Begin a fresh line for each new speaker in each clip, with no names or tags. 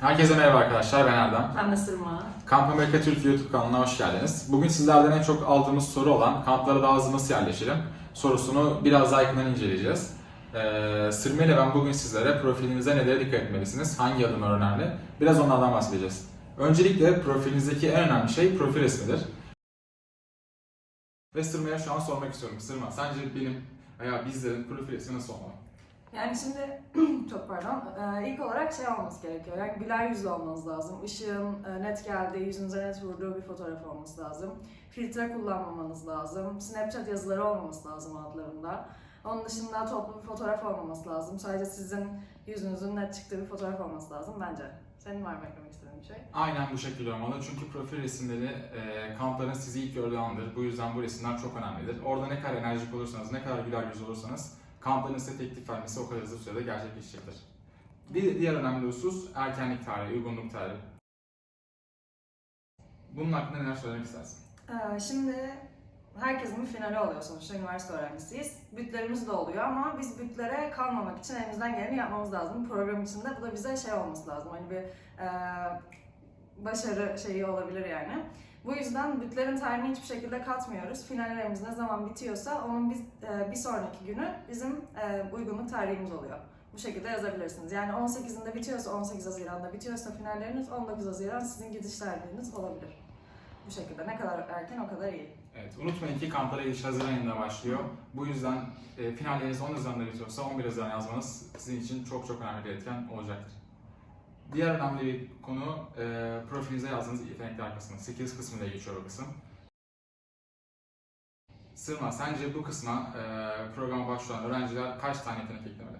Herkese merhaba arkadaşlar, ben Erdem.
Ben de sırma.
Kamp Amerika Türk YouTube kanalına hoş geldiniz. Bugün sizlerden en çok aldığımız soru olan kamplara daha hızlı nasıl yerleşirim sorusunu biraz daha yakından inceleyeceğiz. Ee, Sırma ile ben bugün sizlere profilinize nelere dikkat etmelisiniz, hangi adımlar önemli, biraz onlardan bahsedeceğiz. Öncelikle profilinizdeki en önemli şey profil resmidir. Ve Sırma'ya şu an sormak istiyorum. Sırma, sence benim veya bizlerin profil resmi nasıl olmalı?
Yani şimdi çok pardon. Ee, ilk olarak şey olması gerekiyor. Yani güler yüzlü olmanız lazım. Işığın e, net geldiği, yüzünüze net vurduğu bir fotoğraf olması lazım. Filtre kullanmamanız lazım. Snapchat yazıları olmaması lazım adlarında. Onun dışında toplu bir fotoğraf olmaması lazım. Sadece sizin yüzünüzün net çıktığı bir fotoğraf olması lazım bence. Senin var mı eklemek istediğin bir şey?
Aynen bu şekilde olmalı. Çünkü profil resimleri e, kampların sizi ilk gördüğü andır. Bu yüzden bu resimler çok önemlidir. Orada ne kadar enerjik olursanız, ne kadar güler yüz olursanız kampların size vermesi o kadar hızlı sürede gerçekleşecektir. Bir diğer önemli husus erkenlik tarihi, uygunluk tarihi. Bunun hakkında neler söylemek istersin?
Ee, şimdi herkesin bir finali oluyor sonuçta üniversite öğrencisiyiz. Bütlerimiz de oluyor ama biz bütlere kalmamak için elimizden geleni yapmamız lazım. Program içinde bu da bize şey olması lazım. Hani bir e, başarı şeyi olabilir yani. Bu yüzden bütlerin tarihini hiçbir şekilde katmıyoruz. Finallerimiz ne zaman bitiyorsa onun biz, e, bir sonraki günü bizim e, uygunluk tarihimiz oluyor. Bu şekilde yazabilirsiniz. Yani 18'inde bitiyorsa 18 Haziran'da bitiyorsa finalleriniz 19 Haziran sizin gidiş tarihiniz olabilir. Bu şekilde ne kadar erken o kadar iyi.
Evet, unutmayın ki kamplara giriş Haziran ayında başlıyor. Bu yüzden e, finalleriniz 10 Haziran'da bitiyorsa 11 Haziran yazmanız sizin için çok çok önemli bir etken olacaktır. Diğer önemli bir konu e, profilinize yazdığınız yetenekler kısmı. 8 kısmı diye geçiyor o kısım. Sırma, sence bu kısma e, programa başvuran öğrenciler kaç tane yetenek eklemeli?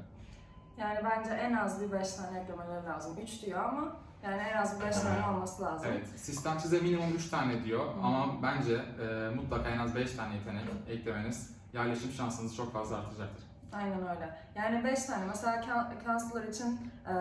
Yani bence en az bir 5 tane eklemeleri lazım. 3 diyor ama yani en az bir 5 tane olması lazım.
Evet, sistem size minimum 3 tane diyor ama bence e, mutlaka en az 5 tane yetenek eklemeniz yerleşim şansınızı çok fazla artıracaktır.
Aynen öyle. Yani 5 tane. Mesela counselor için e,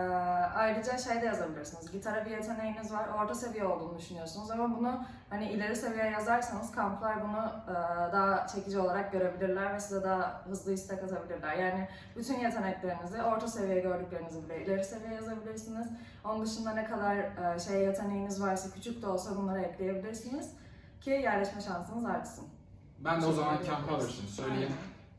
ayrıca şey de yazabilirsiniz. Gitara bir yeteneğiniz var, orta seviye olduğunu düşünüyorsunuz ama bunu hani ileri seviye yazarsanız kamplar bunu e, daha çekici olarak görebilirler ve size daha hızlı istek atabilirler. Yani bütün yeteneklerinizi, orta seviye gördüklerinizi bile ileri seviye yazabilirsiniz. Onun dışında ne kadar e, şey yeteneğiniz varsa küçük de olsa bunları ekleyebilirsiniz ki yerleşme şansınız artsın.
Ben de o zaman Power için söyleyeyim.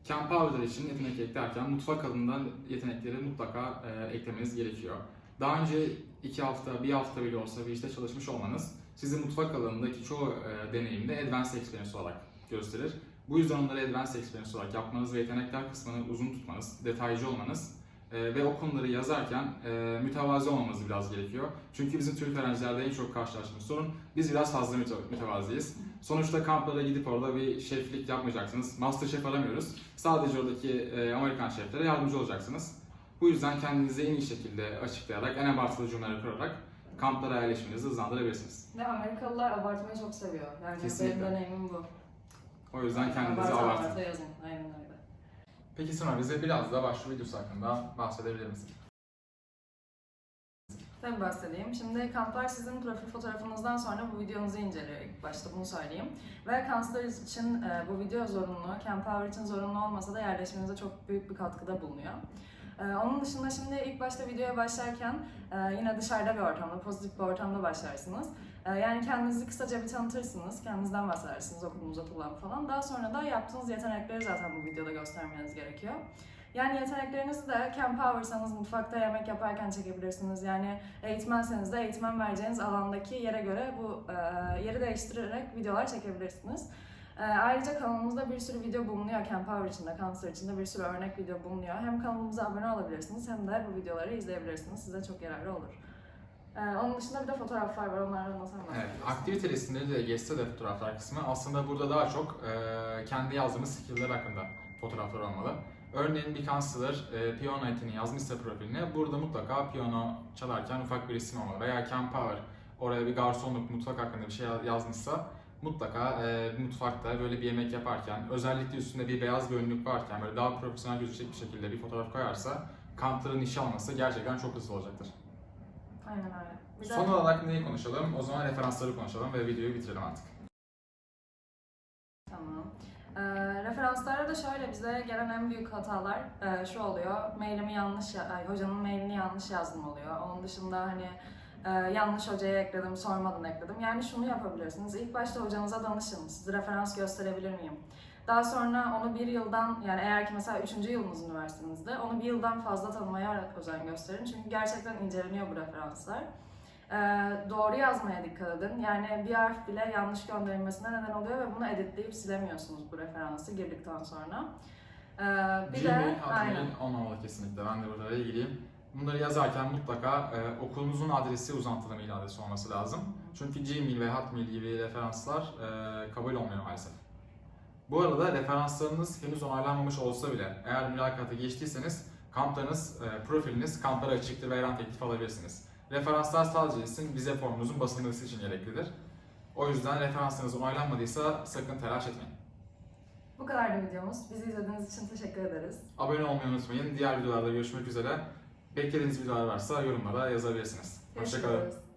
Camp için yetenek eklerken mutfak alanından yetenekleri mutlaka e, eklemeniz gerekiyor. Daha önce iki hafta, bir hafta bile olsa bir işte çalışmış olmanız sizi mutfak alanındaki çoğu e, deneyimde Advanced Experience olarak gösterir. Bu yüzden onları Advanced Experience olarak yapmanız ve yetenekler kısmını uzun tutmanız, detaycı olmanız e, ve o konuları yazarken e, mütevazi olmamız biraz gerekiyor. Çünkü bizim Türk öğrencilerde en çok karşılaştığımız sorun biz biraz fazla müte- mütevaziyiz. Sonuçta kamplara gidip orada bir şeflik yapmayacaksınız. Master şef aramıyoruz. Sadece oradaki e, Amerikan şeflere yardımcı olacaksınız. Bu yüzden kendinizi en iyi şekilde açıklayarak, en abartılı cümleler kurarak kamplara yerleşmenizi hızlandırabilirsiniz.
Ve Amerikalılar abartmayı çok seviyor. Yani
Kesinlikle.
benim deneyimim bu.
O yüzden kendinizi
Abartı
abartın.
abartı yazın. Aynen öyle.
Peki sonra bize biraz da başvuru videosu hakkında bahsedebilir misin?
Tabii bahsedeyim. Şimdi kamplar sizin profil fotoğrafınızdan sonra bu videonuzu inceliyor ilk başta bunu söyleyeyim. Ve kamplar için e, bu video zorunlu, Camp Power için zorunlu olmasa da yerleşmenize çok büyük bir katkıda bulunuyor. E, onun dışında şimdi ilk başta videoya başlarken e, yine dışarıda bir ortamda, pozitif bir ortamda başlarsınız. E, yani kendinizi kısaca bir tanıtırsınız, kendinizden bahsedersiniz okulunuz okuldan falan. Daha sonra da yaptığınız yetenekleri zaten bu videoda göstermeniz gerekiyor. Yani yeteneklerinizi de Camp Power'sanız mutfakta yemek yaparken çekebilirsiniz. Yani eğitmenseniz de eğitmen vereceğiniz alandaki yere göre bu e, yeri değiştirerek videolar çekebilirsiniz. E, ayrıca kanalımızda bir sürü video bulunuyor. Camp Power içinde, Counselor içinde bir sürü örnek video bulunuyor. Hem kanalımıza abone olabilirsiniz hem de bu videoları izleyebilirsiniz. Size çok yararlı olur. E, onun dışında bir de fotoğraflar var. Onlardan nasıl
Evet,
bahsedebiliriz?
aktivite resimleri de geçse de fotoğraflar kısmı aslında burada daha çok e, kendi yazdığımız skill'ler hakkında fotoğraflar olmalı. Örneğin bir counselor e, piyano etini yazmışsa profiline burada mutlaka piyano çalarken ufak bir resim olmalı. Veya Camp Power oraya bir garsonluk, mutfak hakkında bir şey yazmışsa mutlaka e, mutfakta böyle bir yemek yaparken özellikle üstünde bir beyaz bir önlük varken böyle daha profesyonel gözükecek bir şekilde bir fotoğraf koyarsa kampların işe alması gerçekten çok hızlı olacaktır.
Aynen öyle. Bir de-
Son olarak neyi konuşalım? O zaman referansları konuşalım ve videoyu bitirelim artık.
Tamam. Ee, referanslarda da şöyle bize gelen en büyük hatalar e, şu oluyor. Mailimi yanlış, ya- ay, hocanın mailini yanlış yazdım oluyor. Onun dışında hani Ee, yanlış hocaya ekledim, sormadan ekledim. Yani şunu yapabilirsiniz. İlk başta hocanıza danışın. Size referans gösterebilir miyim? Daha sonra onu bir yıldan, yani eğer ki mesela üçüncü yılınız üniversitenizde, onu bir yıldan fazla tanımaya özen gösterin. Çünkü gerçekten inceleniyor bu referanslar. Ee, doğru yazmaya dikkat edin. Yani bir harf bile yanlış gönderilmesine neden oluyor ve bunu editleyip silemiyorsunuz bu referansı girdikten sonra. Ee, bir de
Gmail,
aynen.
Hotmail olmamalı kesinlikle. Ben de burada ilgiliyim. Bunları yazarken mutlaka e, okulunuzun adresi uzantılı mail adresi olması lazım. Çünkü Gmail ve Hotmail gibi referanslar e, kabul olmuyor maalesef. Bu arada referanslarınız henüz onaylanmamış olsa bile eğer mülakata geçtiyseniz kamplarınız, e, profiliniz kamplara açıktır ve her an teklif alabilirsiniz. Referanslar sadece sizin vize formunuzun basılması için gereklidir. O yüzden referanslarınız onaylanmadıysa sakın telaş etmeyin.
Bu kadardı videomuz. Bizi izlediğiniz için teşekkür ederiz.
Abone olmayı unutmayın. Diğer videolarda görüşmek üzere. Beklediğiniz videolar varsa yorumlara yazabilirsiniz. Hoşçakalın.